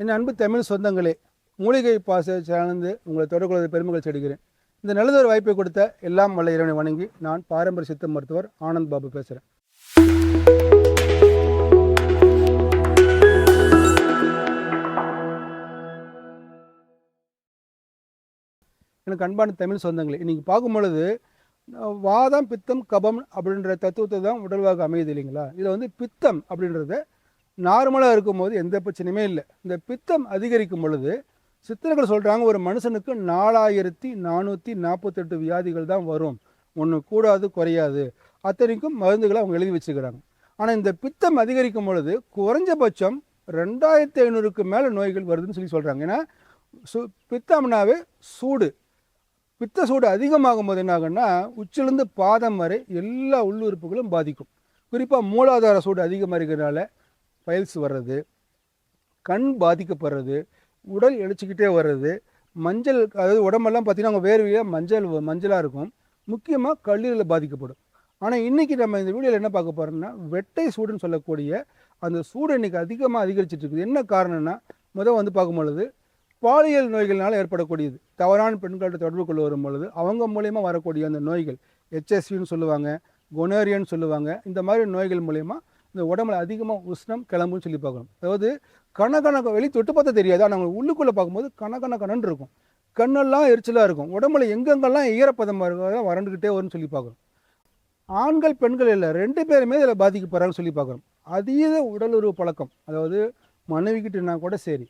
என் அன்பு தமிழ் சொந்தங்களே மூலிகை பாச சேர்ந்து உங்களை தொடர்புடைய பெருமைகள் செடுகிறேன் இந்த நல்லதொரு வாய்ப்பை கொடுத்த எல்லாம் வல்ல இறைவனை வணங்கி நான் பாரம்பரிய சித்த மருத்துவர் ஆனந்த் பாபு பேசுகிறேன் எனக்கு அன்பான தமிழ் சொந்தங்களே இன்றைக்கி பார்க்கும் பொழுது வாதம் பித்தம் கபம் அப்படின்ற தத்துவத்தை தான் உடல்வாக அமையுது இல்லைங்களா? இதில் வந்து பித்தம் அப்படின்றத நார்மலாக இருக்கும்போது எந்த பிரச்சனையுமே இல்லை. இந்த பித்தம் அதிகரிக்கும் பொழுது சித்தர்கள் சொல்கிறாங்க ஒரு மனுஷனுக்கு நாலாயிரத்தி நானூற்றி நாற்பத்தெட்டு வியாதிகள் தான் வரும். ஒன்று கூடாது குறையாது. அத்தனைக்கும் மருந்துகளை அவங்க எழுதி வச்சுக்கிறாங்க. ஆனால் இந்த பித்தம் அதிகரிக்கும் பொழுது குறைஞ்சபட்சம் ரெண்டாயிரத்தி ஐநூறுக்கு மேலே நோய்கள் வருதுன்னு சொல்லி சொல்கிறாங்க ஏன்னா சு பித்தம்னாவே சூடு. பித்த சூடு அதிகமாகும் போது என்ன உச்சிலிருந்து பாதம் வரை எல்லா உள்ளுறுப்புகளும் பாதிக்கும். குறிப்பாக மூலாதார சூடு அதிகமாக இருக்கிறனால ஃபைல்ஸ் வர்றது கண் பாதிக்கப்படுறது உடல் எழுச்சிக்கிட்டே வர்றது மஞ்சள் அதாவது உடம்பெல்லாம் பார்த்தீங்கன்னா அவங்க வேர்வையாக மஞ்சள் மஞ்சளாக இருக்கும். முக்கியமாக கல்லீரலில் பாதிக்கப்படும். ஆனால் இன்றைக்கி நம்ம இந்த வீடியோவில் என்ன பார்க்க போகிறோம்னா வெட்டை சூடுன்னு சொல்லக்கூடிய அந்த சூடு இன்றைக்கி அதிகமாக அதிகரிச்சிட்டு இருக்குது. என்ன காரணம்னா முதல் வந்து பார்க்கும் பொழுது பாலியல் நோய்கள்னால ஏற்படக்கூடியது. தவறான பெண்கள்கிட்ட தொடர்பு கொள்ள வரும் பொழுது அவங்க மூலயமா வரக்கூடிய அந்த நோய்கள் ஹெச்எஸ்வின்னு சொல்லுவாங்க கொனேரியன்னு சொல்லுவாங்க இந்த மாதிரி நோய்கள் மூலயமா இந்த உடம்புல அதிகமாக உஷ்ணம் கிளம்புன்னு சொல்லி பார்க்கணும். அதாவது கணக்கணக்க வெளி தொட்டு பார்த்தா தெரியாது ஆனால் உள்ளுக்குள்ளே பார்க்கும்போது கணக்கண இருக்கும். கண்ணெல்லாம் எரிச்சலாக இருக்கும். உடம்புல எங்கெங்கெல்லாம் ஈரப்பதமாக இருக்கோ வறண்டுக்கிட்டே வரும்னு சொல்லி பார்க்குறோம் ஆண்கள் பெண்கள் இல்லை ரெண்டு பேருமே இதில் பாதிக்கப்படுறாங்கன்னு சொல்லி பார்க்குறோம் அதீத உடலுறவு பழக்கம். அதாவது மனைவிக்கிட்டனா கூட சரி.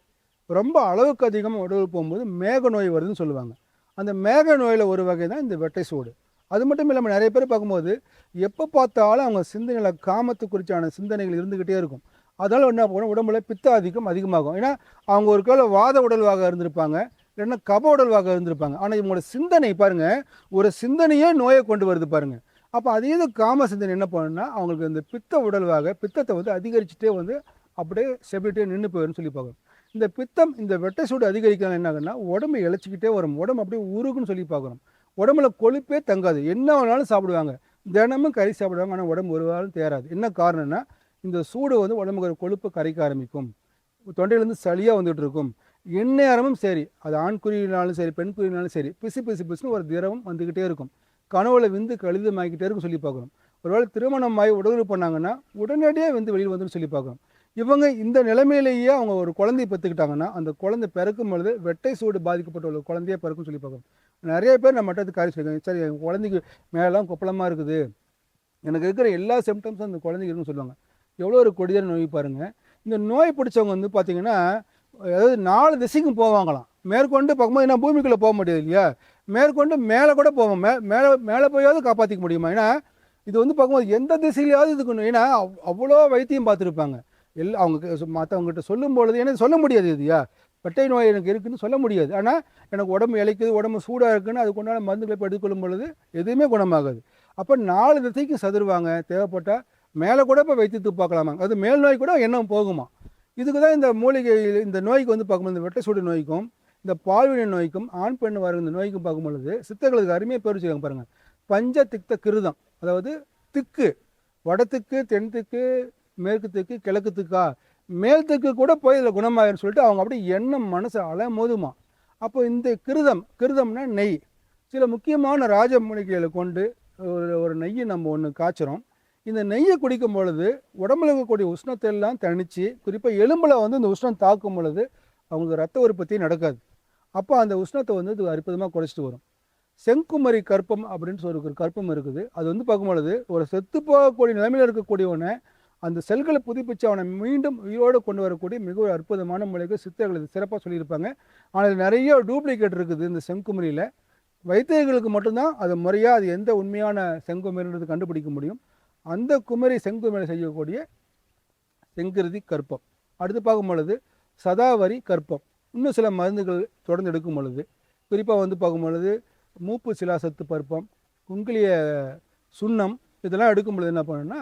ரொம்ப அளவுக்கு அதிகமாக உடலுறவு போகும்போது மேக நோய் வருதுன்னு சொல்லுவாங்க. அந்த மேக நோயில் ஒரு வகை தான் இந்த வெட்டை சூடு. அது மட்டும் இல்லாமல் நிறைய பேர் பார்க்கும்போது எப்போ பார்த்தாலும் அவங்க சிந்தனையில் காமத்து குறித்தான சிந்தனைகள் இருந்துக்கிட்டே இருக்கும். அதனால் என்ன போகணும் உடம்புல பித்த அதிகம் அதிகமாகும். ஏன்னா அவங்க ஒரு கால வாத உடல்வாக இருந்திருப்பாங்க. இல்லைன்னா கப உடல்வாக இருந்திருப்பாங்க. ஆனால் இவங்களோட சிந்தனை பாருங்கள் ஒரு சிந்தனையே நோயை கொண்டு வருது பாருங்கள் அப்போ அதே காம சிந்தனை என்ன பண்ணுன்னா அவங்களுக்கு இந்த பித்த உடல்வாக பித்தத்தை வந்து அதிகரிச்சுட்டே வந்து அப்படியே செபிலிட்டே நின்று போயிடும்னு சொல்லி பார்க்கணும். இந்த பித்தம் இந்த வெட்டை சூடு அதிகரிக்கலாம் என்ன ஆகுன்னா உடம்பு இழைச்சிக்கிட்டே வரும். உடம்பு அப்படியே உருகுன்னு சொல்லி பார்க்குறோம் உடம்புல கொழுப்பே தங்காது. என்ன வேணாலும் சாப்பிடுவாங்க. தினமும் கறி சாப்பிடுவாங்க. ஆனால் உடம்பு ஒரு வாரம் தேராது என்ன காரணம்னா இந்த சூடு வந்து உடம்புக்கு ஒரு கொழுப்பு கரைக்க ஆரம்பிக்கும். தொண்டையிலேருந்து சளியாக வந்துட்டு இருக்கும். எந்நேரமும் சரி அது ஆண் குருவினாலும் சரி பெண் குறியினாலும் சரி பிசு பிசு பிசுன்னு ஒரு திரவம் வந்துக்கிட்டே இருக்கும். கனவுல விந்து கழுதமாகிக்கிட்டே இருக்கும் சொல்லி பார்க்குறோம் ஒருவேளை திருமணம் ஆகி உடல் பண்ணாங்கன்னா உடனடியாக வந்து வெளியில் வந்துன்னு சொல்லி பார்க்குறோம் இவங்க இந்த நிலைமையிலேயே அவங்க ஒரு குழந்தையை பெற்றுக்கிட்டாங்கன்னா அந்த குழந்தை பிறக்கும் பொழுது வெட்டை சூடு பாதிக்கப்பட்ட ஒரு குழந்தையே பிறக்கும் சொல்லி பார்க்கணும். நிறைய பேர் நம்ம மட்டும் காரி சொல்லியிருக்காங்க. சரி என் குழந்தைக்கு மேலாம் கொப்பளமாக இருக்குது. எனக்கு இருக்கிற எல்லா சிம்டம்ஸும் அந்த குழந்தைக்கு இருக்குன்னு சொல்லுவாங்க. எவ்வளோ ஒரு கொடிதான நோய் பாருங்கள் இந்த நோய் பிடிச்சவங்க வந்து பார்த்திங்கன்னா அதாவது நாலு திசைக்கும் போவாங்களாம். மேற்கொண்டு பார்க்கும்போது என்ன பூமிக்குள்ளே போக முடியாது இல்லையா? மேற்கொண்டு மேலே கூட போவோம். மே மேலே மேலே போயாவது காப்பாற்றிக்க முடியுமா? ஏன்னா இது வந்து பார்க்கும்போது எந்த திசையிலையாவது இதுக்கு ஏன்னா அவ்- அவ்வளோ வைத்தியம் பார்த்துருப்பாங்க. எல் அவங்க மற்றவங்ககிட்ட சொல்லும் பொழுது எனக்கு சொல்ல முடியாது இதுயா வெட்டை நோய் எனக்கு இருக்குதுன்னு சொல்ல முடியாது. ஆனால் எனக்கு உடம்பு இழைக்குது உடம்பு சூடாக இருக்குன்னு அதுக்கு உண்டான மருந்துகளை இப்போ எடுத்துக்கொள்ளும் பொழுது எதுவுமே குணமாகாது. அப்போ நாலு திசைக்கு சதுருவாங்க. தேவைப்பட்டால் மேலே கூட இப்போ வைத்து பார்க்கலாமா? அது மேல் நோய் கூட எண்ணம் போகுமா? இதுக்கு தான் இந்த மூலிகை இந்த நோய்க்கு வந்து பார்க்கும்போது இந்த வெட்டை சூடு நோய்க்கும் இந்த பால்வினை நோய்க்கும் ஆண் பெண் வர இந்த நோய்க்கும் பார்க்கும்பொழுது சித்தர்களுக்கு அருமையாக பேர் வச்சுக்காங்க பாருங்கள் பஞ்ச திக்த கிருதம். அதாவது திக்கு. வடத்துக்கு தென்துக்கு மேற்கு திக்கு கிழக்கு திக்கா மேல் திக்கு கூட போய் இதில் குணமாயிருன்னு சொல்லிட்டு அவங்க அப்படியே எண்ணம் மனசு அலமோதுமா. அப்போ இந்த கிருதம் கிருதம்னா நெய். சில முக்கியமான ராஜ மூலிகைகளை கொண்டு ஒரு ஒரு நெய்யை நம்ம ஒன்று காய்ச்சுறோம். இந்த நெய்யை குடிக்கும் பொழுது உடம்புல இருக்கக்கூடிய உஷ்ணத்தை எல்லாம் தணித்து குறிப்பாக எலும்பில் வந்து இந்த உஷ்ணம் தாக்கும் பொழுது அவங்களுக்கு ரத்த உற்பத்தி நடக்காது. அப்போ அந்த உஷ்ணத்தை வந்து இது அற்புதமாக குறைச்சிட்டு வரும். செங்குமரி கற்பம் அப்படின்னு சொல்லி ஒரு கற்பம் இருக்குது. அது வந்து பார்க்கும் பொழுது ஒரு செத்து போகக்கூடிய நிலைமையில் இருக்கக்கூடியவனை அந்த செல்களை புதுப்பிச்சு அவனை மீண்டும் உயிரோடு கொண்டு வரக்கூடிய மிக ஒரு அற்புதமான முறைக்கு சித்தர்கள் இது சிறப்பாக சொல்லியிருப்பாங்க. ஆனால் நிறைய டூப்ளிகேட் இருக்குது இந்த செங்குமரியில். வைத்தியர்களுக்கு மட்டும்தான் அது முறையாக அது எந்த உண்மையான செங்குமரின்றது கண்டுபிடிக்க முடியும். அந்த குமரி செங்குமரி செய்யக்கூடிய செங்கிருதி கற்பம். அடுத்து பார்க்கும் பொழுது சதாவரி கற்பம். இன்னும் சில மருந்துகள் தொடர்ந்து எடுக்கும் பொழுது குறிப்பாக வந்து பார்க்கும் பொழுது மூப்பு சிலாசத்து பருப்பம் குங்கிலிய சுண்ணம் இதெல்லாம் எடுக்கும் பொழுது என்ன பண்ணுன்னா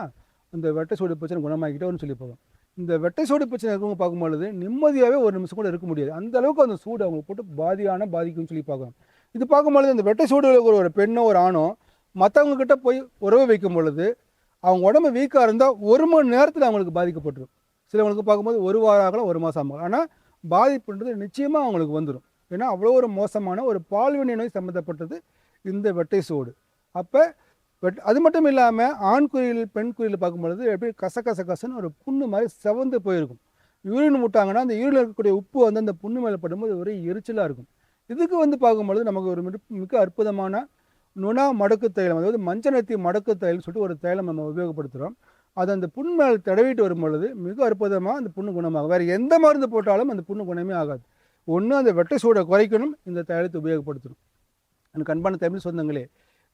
இந்த வெட்டை சூடு பிரச்சனை குணமாக்கிட்டே சொல்லி போவோம் இந்த வெட்டை சூடு பிரச்சனை இருக்கவங்க பார்க்கும் பொழுது நிம்மதியாகவே ஒரு நிமிஷம் கூட இருக்க முடியாது. அந்த அளவுக்கு அந்த சூடு அவங்களுக்கு போட்டு பாதியான பாதிக்கும்னு சொல்லி பார்க்கலாம் இது பார்க்கும் பொழுது இந்த வெட்டை சூடு ஒரு பெண்ணோ ஒரு ஆணோ மற்றவங்கக்கிட்ட போய் உறவு வைக்கும் பொழுது அவங்க உடம்பு வீக்காக இருந்தால் ஒரு மணி நேரத்தில் அவங்களுக்கு பாதிக்கப்பட்டுரும். சிலவங்களுக்கு பார்க்கும்போது ஒரு வாரம் ஆகலாம் ஒரு மாதம் ஆகலாம். ஆனால் பாதிப்புன்றது நிச்சயமாக அவங்களுக்கு வந்துடும் ஏன்னா அவ்வளோ ஒரு மோசமான ஒரு பால்வினை நோய் சம்மந்தப்பட்டது இந்த வெட்டை சூடு. அப்போ வெட் அது மட்டும் இல்லாமல் ஆண் குயில் பெண் குயில் பார்க்கும்பொழுது எப்படி கச கச கசன்னு ஒரு புண்ணு மாதிரி செவந்து போயிருக்கும். யூரின் விட்டாங்கன்னா அந்த யூரின் இருக்கக்கூடிய உப்பு வந்து அந்த புண்ணு மேலே படும்போது ஒரே எரிச்சலாக இருக்கும். இதுக்கு வந்து பார்க்கும்பொழுது நமக்கு ஒரு மிக- மிக அற்புதமான நுணா மடக்கு தைலம் அதாவது மஞ்சனத்தி மடக்கு தைலம் சொல்லிட்டு ஒரு தைலம் நம்ம உபயோகப்படுத்துகிறோம் அது அந்த புண் மேல் தடவிட்டு வரும் பொழுது மிக அற்புதமாக அந்த புண்ணு குணமாகும். வேறு எந்த மருந்து போட்டாலும் அந்த புண்ணு குணமே ஆகாது. ஒன்று அந்த வெட்டை சூடை குறைக்கணும் இந்த தைலத்தை உபயோகப்படுத்தணும். எனக்கு அன்பான தமிழ் சொந்தங்களே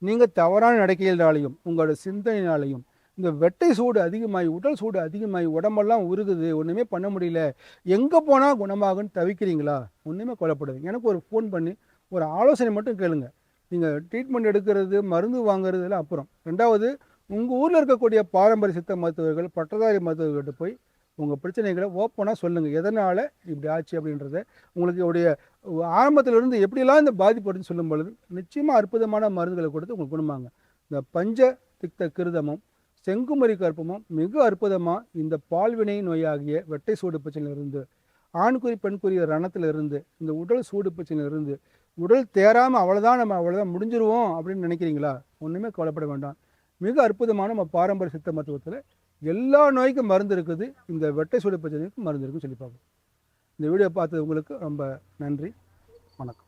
நீங்கள் தவறான நடக்கையினாலையும் உங்களோட சிந்தனையினாலையும் இந்த வெட்டை சூடு அதிகமாகி உடல் சூடு அதிகமாகி உடம்பெல்லாம் உருகுது ஒன்றுமே பண்ண முடியல எங்கே போனால் குணமாகுன்னு தவிக்கிறீங்களா? ஒன்றுமே கொல்லப்படுது எனக்கு ஒரு ஃபோன் பண்ணி ஒரு ஆலோசனை மட்டும் கேளுங்க. நீங்கள் ட்ரீட்மெண்ட் எடுக்கிறது மருந்து வாங்குறது எல்லாம் அப்புறம். ரெண்டாவது உங்கள் ஊரில் இருக்கக்கூடிய பாரம்பரிய சித்த மருத்துவர்கள் பட்டதாரி மருத்துவர்கிட்ட போய் உங்கள் பிரச்சனைகளை ஓப்பனாக சொல்லுங்கள் எதனால் இப்படி ஆச்சு அப்படின்றத உங்களுக்கு உடைய ஆரம்பத்திலிருந்து எப்படிலாம் இந்த பாதிப்பு வருதுன்னு சொல்லும் பொழுது நிச்சயமாக அற்புதமான மருந்துகளை கொடுத்து உங்களுக்கு குணமாங்க இந்த பஞ்ச திக்த கிருதமும் செங்குமரி கற்பமும் மிக அற்புதமாக இந்த பால்வினை நோயாகிய வெட்டை சூடு பிரச்சனையிலிருந்து ஆண்குறி பெண்குறி ரணத்திலிருந்து இந்த உடல் சூடு பிரச்சனையிலிருந்து உடல் தேராமல் அவ்வளோதான் நம்ம அவ்வளோதான் முடிஞ்சிருவோம் அப்படின்னு நினைக்கிறீங்களா? ஒன்றுமே கவலைப்பட வேண்டாம். மிக அற்புதமான நம்ம பாரம்பரிய சித்த மருத்துவத்தில் எல்லா நோய்க்கும் மருந்து இருக்குது. இந்த வெட்டை சூடு பிரச்சனைக்கும் மருந்து இருக்குன்னு சொல்லி பார்ப்போம். இந்த வீடியோ பார்த்தது உங்களுக்கு ரொம்ப நன்றி. வணக்கம்.